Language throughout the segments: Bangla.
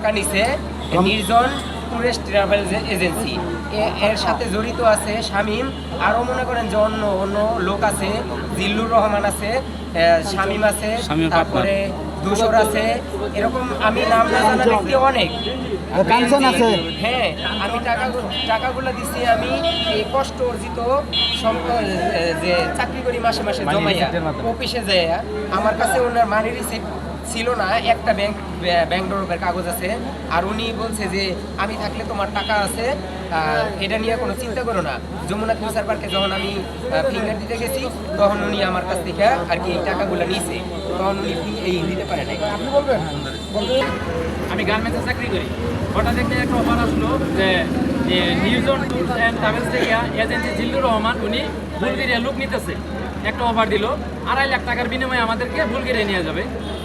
টাকা নিছে। নির্জন টুরিস্ট ট্রাভেল এজেন্সি। এর সাথে জড়িত আছে শামীম। আরও মনে করেন যে অন্য অন্য লোক আছে জিল্লুর রহমান আছে শামীম আছে তারপরে দুশোর আছে। এরকম আমি নাম না জানা ব্যক্তি অনেক। হ্যাঁ আমি টাকা টাকাগুলো দিছি আমি এই কষ্ট অর্জিত যে চাকরি করি মাসে মাসে জমাইয়া। অফিসে যাইয়া। আমার কাছে ওনার মানি রিসিপ্ট ছিল না একটা ব্যাংক ব্যাংক ড্রপের কাগজ আছে। আর উনি বলছে যে আমি থাকলে তোমার টাকা আছে এটা নিয়ে কোনো চিন্তা করো না। যমুনা ফিউচার পার্কে যখন আমি ফিঙ্গার দিতে গেছি তখন উনি আমার কাছ থেকে আর কি এই টাকাগুলো নিছে তখন উনি এই দিতে পারে নাই। আমি গার্মেন্টসে চাকরি করি। হঠাৎ দেখতে একটা অফার আসলো যে নিউজন ট্যুরস অ্যান্ড ট্রাভেলস থেকে এজেন্সি জিল্লুর রহমান উনি বুলগেরিয়া লুক নিতেছে। একটা অফার দিল। আড়াই লাখ টাকার বিনিময়ে আমাদেরকে বুলগেরিয়া নিয়ে যাবে।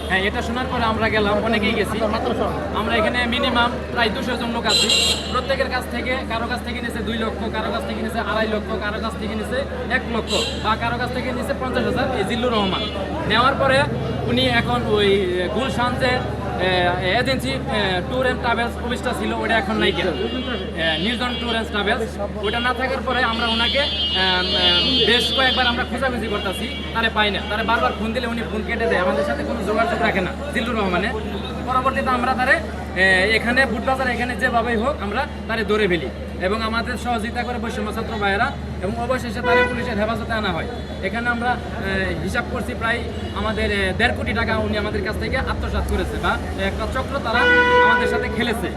হ্যাঁ এটা শোনার পরে আমরা গেলাম, অনেকেই গেছি। আমরা এখানে মিনিমাম প্রায় দুশো জন লোক আছি। প্রত্যেকের কাছ থেকে, কারও কাছ থেকে নিয়েছে দুই লক্ষ, কারও কাছ থেকে নিয়েছে আড়াই লক্ষ, কারও কাছ থেকে নিয়েছে এক লক্ষ, বা কারও কাছ থেকে নিয়েছে পঞ্চাশ হাজার, এই জিল্লুর রহমান। নেওয়ার পরে উনি এখন ওই গুলশান যে এজেন্সি ট্যুর অ্যান্ড ট্রাভেলস অফিসটা ছিল, ওটা এখন নাই কেন? নির্জন ট্যুর অ্যান্ড ট্রাভেলস ওটা না থাকার পরে আমরা ওনাকে বেশ কয়েকবার আমরা খোঁজাখুঁজি করতেছি, তারে পাই না। তারে বারবার ফোন দিলে উনি ফোন কেটে দেয়। আমাদের সাথে কোনো যোগাযোগ রাখে না, জিল্লুর রহমানে পরবর্তীতে আমরা তারে এখানে বুটবাজার এখানে যেভাবেই হোক আমরা তারে ধরে ফেলি এবং আমাদের সহযোগিতা করে বৈষম্য ছাত্র ভাইয়েরা এবং অবশেষে তারে পুলিশের হেফাজতে আনা হয়। এখানে আমরা হিসাব করছি প্রায় আমাদের দেড় কোটি টাকা উনি আমাদের কাছ থেকে আত্মসাত করেছে বা একটা চক্র তারা আমাদের সাথে খেলেছে।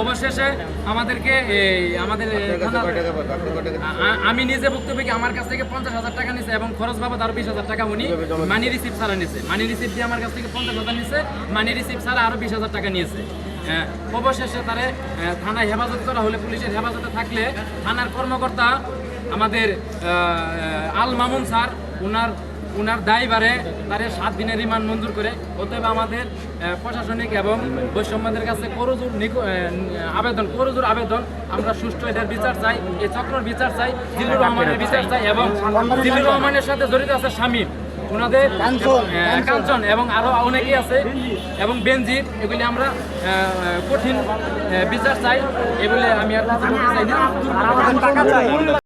অবশেষে আমাদেরকে এই, আমাদের আমি নিজে বক্তব্য কি আমার কাছ থেকে পঞ্চাশ হাজার টাকা নিছে এবং খরচ বাবদ আরও বিশ হাজার টাকা উনি মানি রিসিপ্ট ছাড়া নিছে। মানি রিসিপ্ট দিয়ে আমার কাছ থেকে পঞ্চাশ হাজার নিছে মানি রিসিপ্ট ছাড়া আরও বিশ হাজার টাকা নিয়েছে। অবশেষে তারে থানায় হেফাজত করা হলে পুলিশের হেফাজতে থাকলে থানার কর্মকর্তা আমাদের আল মামুন স্যার ওনার ওনার দায়বারে তারে সাত দিনের রিমান্ড মঞ্জুর করে। অতএব আমাদের প্রশাসনিক এবং বৈষম্যদের কাছে করজোর আবেদন করজোর আবেদন। আমরা সুষ্ঠু এটার বিচার চাই এই চক্রর বিচার চাই জিল্লুর রহমানের বিচার চাই এবং জিল্লুর রহমানের সাথে জড়িত আছে শামীম। ওনাদের কাঞ্চন, এবং আরও অনেকেই আছে এবং বেনজির এগুলি আমরা কঠিন বিচার চাই। এগুলি আমি আর কিছু চাই না।